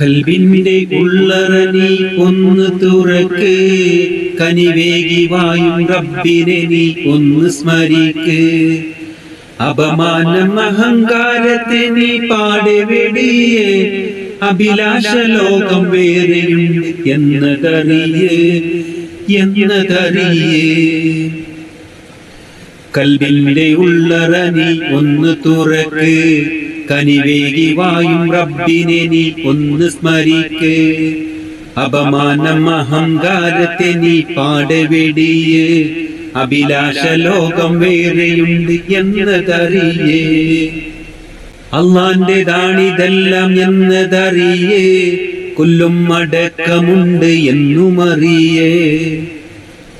കൽവിന്റെ ഉള്ളറനി ഒന്ന് തുറക്ക്. കനിവേകി വായും റബ്ബിനെ നീ ഒന്ന് സ്മരിക്ക്. അപമാനം അഹങ്കാരത്തെ നീ പാടെ വെടിയേ അഭിലാഷ ലോകം വേറെയും എന്നതറിയേ എന്നതറിയേ. കൽവിന്റെ ഉള്ളറനി ഒന്ന് തുറക്ക്. കനിവേകി വായും റബ്ബിനെ നീ ഒന്ന് സ്മരിക്ക്. അപമാനം അഹങ്കാരത്തെ നീ പാടെ വെടിയേ അഭിലാഷ ലോകം വേറെയുണ്ട് എന്നതറിയേ. അള്ളാന്റെതാണിതെല്ലാം എന്നതറിയേ. കൊല്ലും അടക്കമുണ്ട് എന്നുമറിയേ.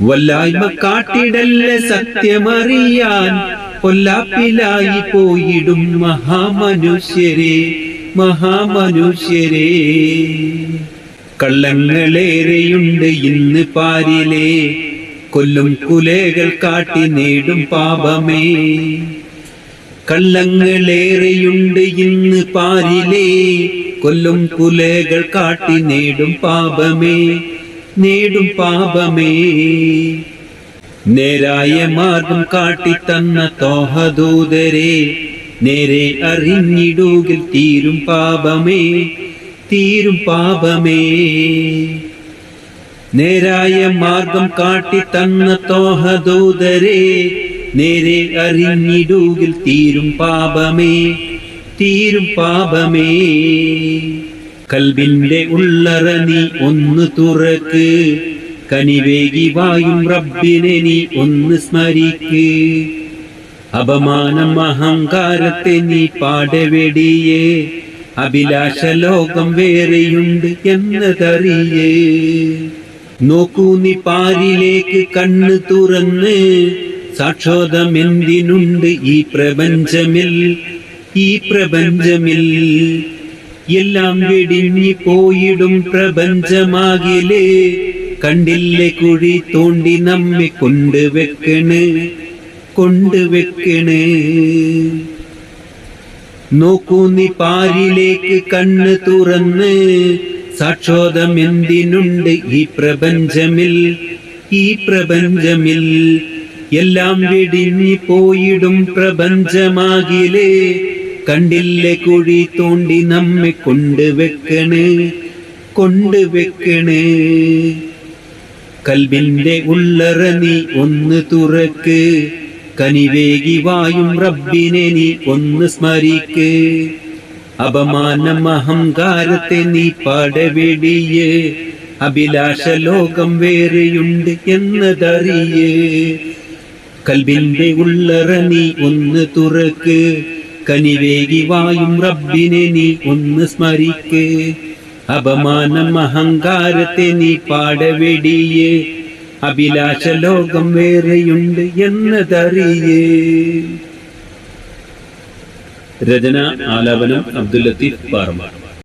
വല്ലായ്മ കാട്ടിടല്ല സത്യമറിയാൻ കൊല്ലാപ്പിലായി പോയിടും മഹാമനുഷ്യരെ മഹാമനുഷ്യരെ. കള്ളങ്ങളേറെയുണ്ട് ഇന്ന് പാരിലേ കൊല്ലും കുലേകൾ കാട്ടി നേടും പാപമേ. കള്ളങ്ങളേറെയുണ്ട് ഇന്ന് പാരിലേ കൊല്ലും കുലേകൾ കാട്ടി നേടും പാപമേ നേടും പാപമേ. നേരായ മാർഗം കാട്ടിത്തന്ന തോഹദൂതരെ നേരെ അറിഞ്ഞിടുകിൽ തീരും പാപമേ തീരും പാപമേ. നേരായ മാർഗം കാട്ടിത്തന്ന തോഹദൂതരെ നേരെ അറിഞ്ഞിടുകിൽ തീരും പാപമേ തീരും പാപമേ. കൽവിന്റെ ഉള്ളറ നീ ഒന്ന് തുറക്ക് കനിവേകി വായും റബ്ബിനെ നീ ഒന്ന് സ്മരിക്ക്. അപമാനം അഹങ്കാരത്തെ നീ പാടവെടിയേ. അഭിലാഷ ലോകം വേറെയുണ്ട് എന്നതറിയേ. നോക്കൂ നീ പാരിലേക്ക് കണ്ണ് തുറന്ന്. സാക്ഷോദം എന്തിനുണ്ട് ഈ പ്രപഞ്ചമിൽ? ഈ പ്രപഞ്ചമിൽ എല്ലാം വെടിഞ്ഞി പോയിടും പ്രപഞ്ചമാകിലേ. കണ്ടില്ലേ കുഴി തോണ്ടി നമ്മെ കൊണ്ടുവെക്കണ് കൊണ്ടുവെക്കണ് നോക്കൂ നീ പാരിലേക്ക് കണ്ണ് തുറന്ന്. സാക്ഷോദം എന്തിനുണ്ട് ഈ പ്രപഞ്ചമിൽ? ഈ പ്രപഞ്ചമിൽ എല്ലാം വെടിഞ്ഞി പോയിടും പ്രപഞ്ചമാകിലേ. കണ്ടില്ലേ കുഴി തോണ്ടി നമ്മെ കൊണ്ടുവെക്കണ് കൊണ്ടുവെക്കണ് കൽബിന്റെ ഉള്ളറ നീ ഒന്ന് തുറക്ക്. കനിവേകി വായും റബ്ബിനെ നീ ഒന്ന് സ്മരിക്ക്. അപമാനം അഹങ്കാരത്തെ നീ പാടവെടിയേ. അഭിലാഷ ലോകം വേറെയുണ്ട് എന്നതറിയേ. കൽബിന്റെ ഉള്ളറ നീ ഒന്ന് തുറക്ക്. കനിവേകി വായും റബ്ബിനെ നീ ഒന്ന് സ്മരിക്ക്. അപമാനം അഹങ്കാരത്തെ നീ പാടവെടിയേ. അഭിലാഷ ലോകം വേറെയുണ്ട് എന്നതറിയേ. രചന ആലാപനം അബ്ദുൽ ലത്തീഫ് പാർമ